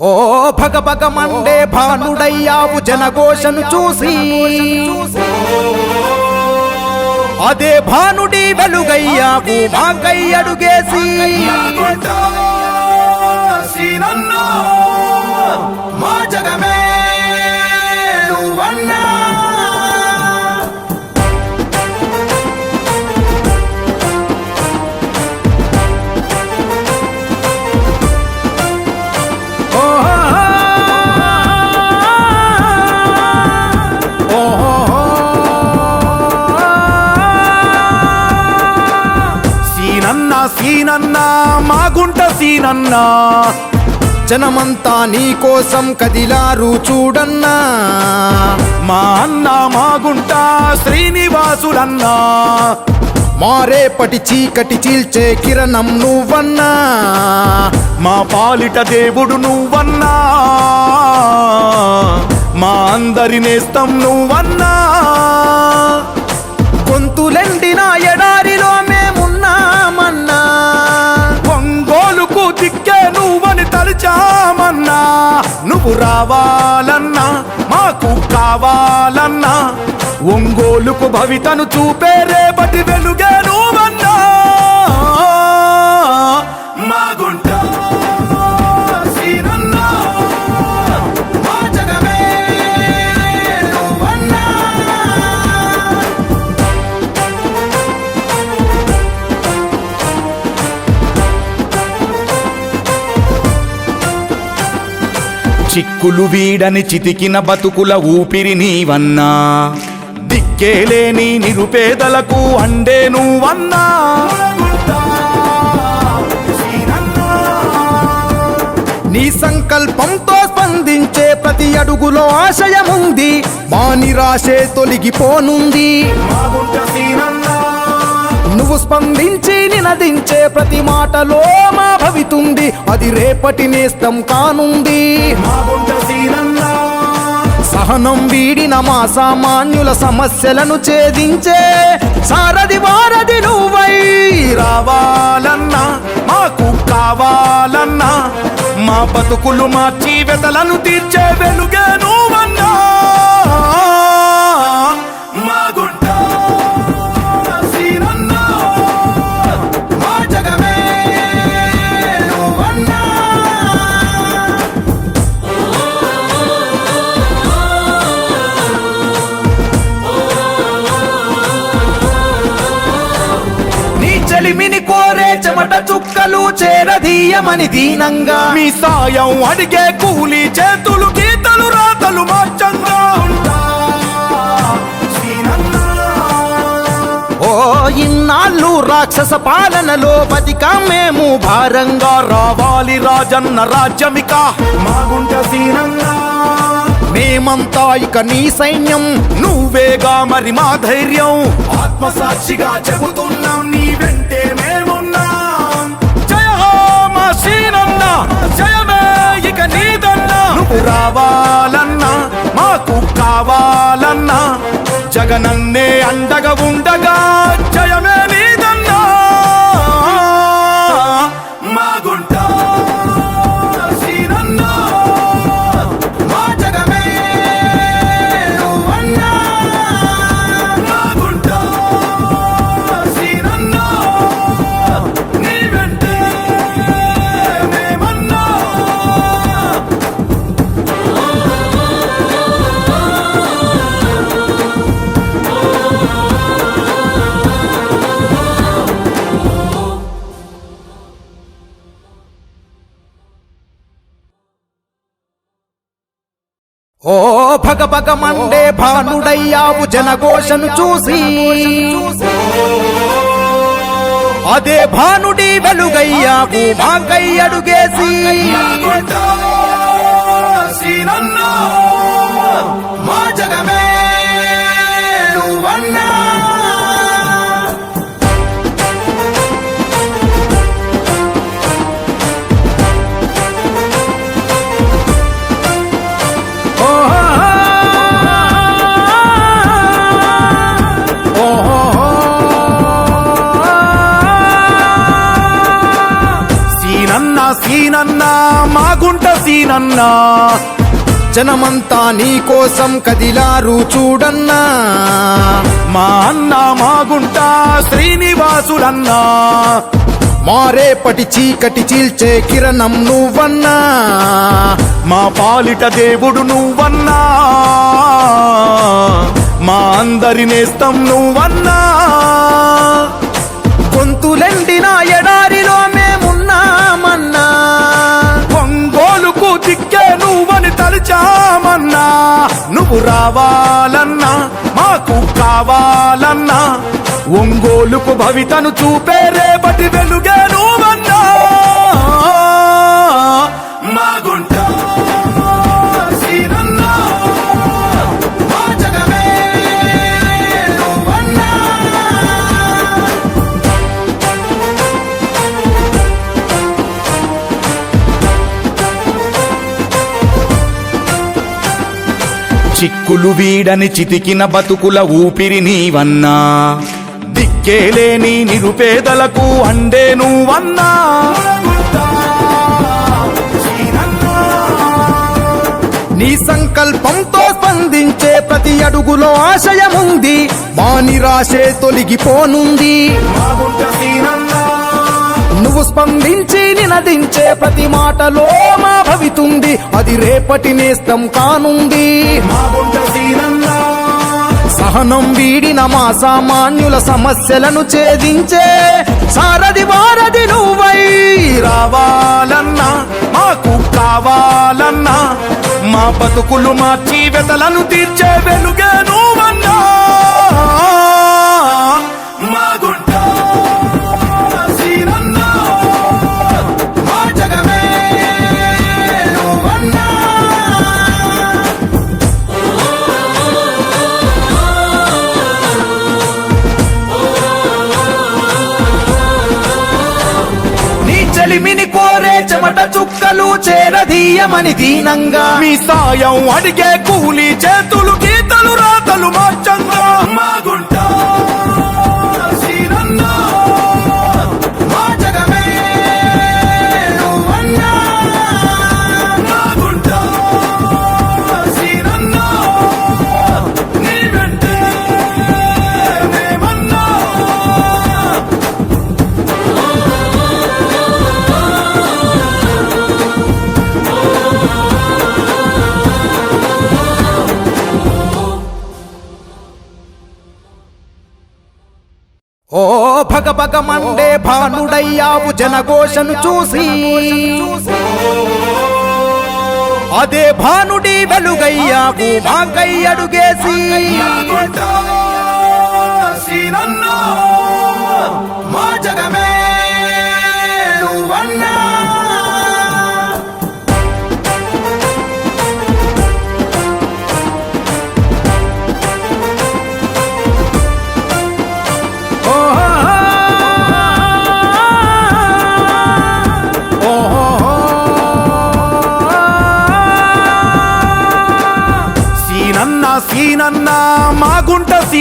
ఓ భగ భగ మండే భానుడయ్యావు జనఘోషను చూసి. అదే భానుడి వెలుగయ్యావు మాకై అడుగేసి. సీనన్నా గుంట జనమంతా నీ కోసం కదిలారు చూడన్నా. మా అన్న మా గుంట శ్రీనివాసులన్నా. మారేపటి చీకటి చీల్చే కిరణం నువ్వన్నా. మా పాలిట దేవుడు నువ్వన్నా. మా అందరి నేస్తం నువ్వన్నా. నువ్వు రావాలన్నా మాకు కావాలన్నా ఒంగోలుకు భవితను చూపే రేపటి వెలుగేను చిక్కులు వీడని చితికిన బతుకుల ఊపిరి నీవన్నా. దిక్కేలేని నిరుపేదలకు అండే నువ్వన్నా. నీ సంకల్పంతో స్పందించే ప్రతి అడుగులో ఆశయముంది. మా నిరాశే తొలగిపోనుంది. నువ్వు స్పందించి నినదించే ప్రతి మాటలో మా భవితుంది. అది రేపటి నేస్తం కానుంది. సహనం వీడిన మా సామాన్యుల సమస్యలను ఛేదించే సారథి వారధి నువ్వై రావాలన్నా మాకు కావాలన్నా మా బతుకులు మార్చి వెతలను తీర్చే వెలుగే నువ్వన్నా. చుక్కలు చేరదీయమని దీనంగా. మీ సాయం అడిగే కూలి చేతులు గీతలు రాతలు మార్చంగా ఉంటా. ఓ ఇన్నాళ్ళు రాక్షస పాలనలో బతికా మేము భారంగా. రావాలి రాజన్న రాజ్యమిక. మాగుంట సీనంగా మేమంతా ఇక నీ సైన్యం నువ్వేగా మరి మా ధైర్యం. ఆత్మసాక్షిగా చెబుతున్నాం జయమే ఇక నీదన్నా. నువ్వు రావాలన్నా మాకు కావాలన్నా. జగనన్నే అండగా ఉండగా భగ భానుడయ్యావు జనఘోషను చూసి. అదే భానుడి వెలుగయ్యావు మాకై అడుగేసి. సీనన్నా జనమంతా నీ కోసం కదిలారు చూడన్నా. మా అన్న మా గుంట శ్రీనివాసులన్నా. మారేపటి చీకటి చీల్చే కిరణం నువ్వన్నా. మా పాలిట దేవుడు నువ్వన్నా. మా అందరి నేస్తం నువ్వన్నా. అన్నా నువ్వు రావాలన్నా మాకు కావాలన్నా ఒంగోలుకు భవితను చూపే రేపటి చిక్కులు వీడని చితికిన బతుకుల ఊపిరి నీవన్నా. దిక్కేలేని నిరుపేదలకు అండే నువ్వన్నా. నీ సంకల్పంతో స్పందించే ప్రతి అడుగులో ఆశయముంది. మా నిరాశే తొలగిపోనుంది. నువ్వు స్పందించి నినదించే ప్రతి మాటలో మా భవితుంది అది రేపటి నేస్తం కానుంది. సహనం వీడిన మా సామాన్యుల సమస్యలను ఛేదించే సారథి వారధి నువ్వై రావాలన్నా మాకు కావాలన్నా మా బతుకులు మా జీవితలను తీర్చే వెలుగే నువ్వన్నా. చేరదీయమని దీనంగా. మీ సాయం అడిగే కూలి చేతులు గీతలు రాతలు మార్చంగా. ఓ భగ భగ మండే భానుడయ్యావు జనఘోషను చూసి. అదే భానుడి వెలుగయ్యావు మాకై అడుగేసి. సీనన్నా,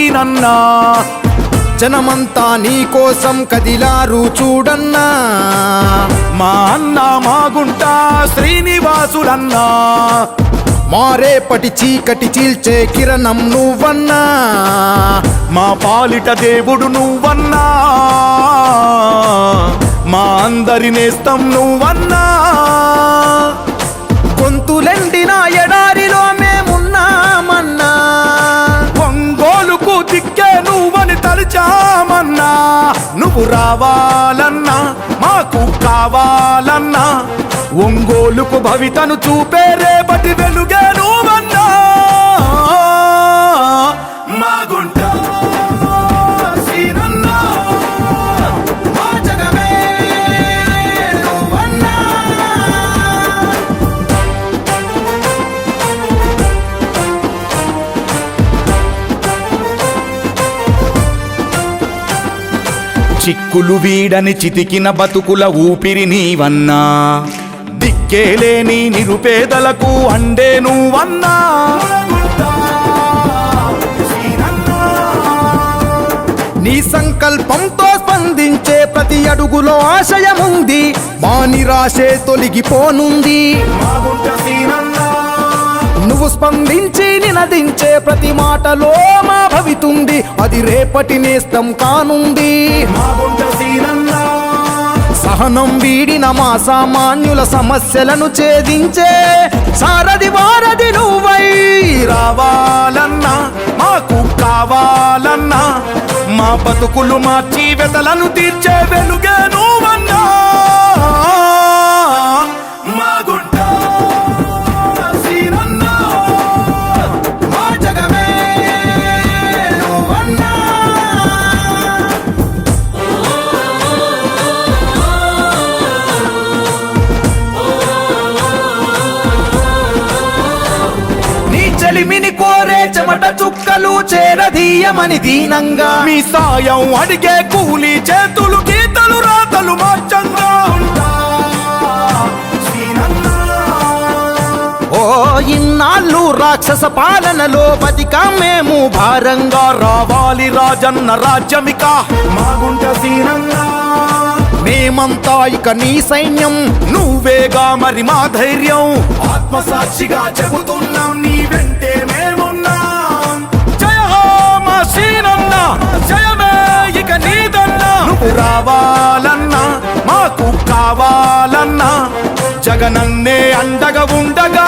గుంట జనమంతా నీ కోసం కదిలారు చూడన్నా. మా అన్న మా గుంట శ్రీనివాసులన్నా. మారేపటి చీకటి చీల్చే కిరణం నువ్వన్నా. మా పాలిట దేవుడు నువ్వన్నా. మా అందరి నేస్తం నువ్వన్నా. గొంతులెండినా నువ్వు రావాలన్నా మాకు కావాలన్నా ఒంగోలుకు భవితను చూపే రేపటి వెలుగేను. చిక్కులు వీడని చితికిన బతుకుల ఊపిరి నీవన్నా. దిక్కేలేని నిరుపేదలకు అండే నువ్వన్నా నీ సంకల్పంతో స్పందించే ప్రతి అడుగులో ఆశయముంది. మా నిరాశే తొలగిపోనుంది. నువ్వు స్పందించి నినదించే ప్రతి మాటలో మా భవితుంది. అది రేపటి నేస్తం కానుంది. సహనం వీడిన మా సామాన్యుల సమస్యలను ఛేదించే సారథి వారధి నువ్వై రావాలన్నా మాకు కావాలన్నా మా బతుకులు మార్చి వెతలను తీర్చే వెలుగే నువ్వన్నా. చుక్కలు చేరదీయమని దీనంగా. మీ సాయం అడిగే కూలి చేతులు గీతలు రాతలు మార్చంగా ఓ ఇన్నాళ్ళు రాక్షస పాలనలో బతికా మేము భారంగా. రావాలి రాజన్న రాజ్యమిక. మా గుంట సీనన్నా మేమంతా ఇక నీ సైన్యం నువ్వేగా మరి మా ధైర్యం. ఆత్మసాక్షిగా చెబుతున్నాం నీ వెంటే. రావాలన్నా మాకు కావాలన్నా జగనన్నే అండగా ఉండగా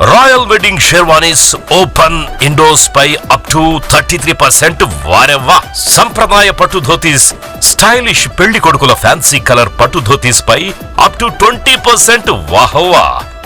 రాయల్ వెడ్డింగ్ షెర్వానీస్ ఓపెన్ ఇండోస్ పై up to thirty three percent వారెవ్వా. సంప్రదాయ పట్టు ధోతీస్ స్టైలిష్ పెళ్ళి కొడుకుల ఫ్యాన్సీ కలర్ పట్టు ధోతీస్ పై అప్ టు ట్వంటీ పర్సెంట్ వాహవ్వా.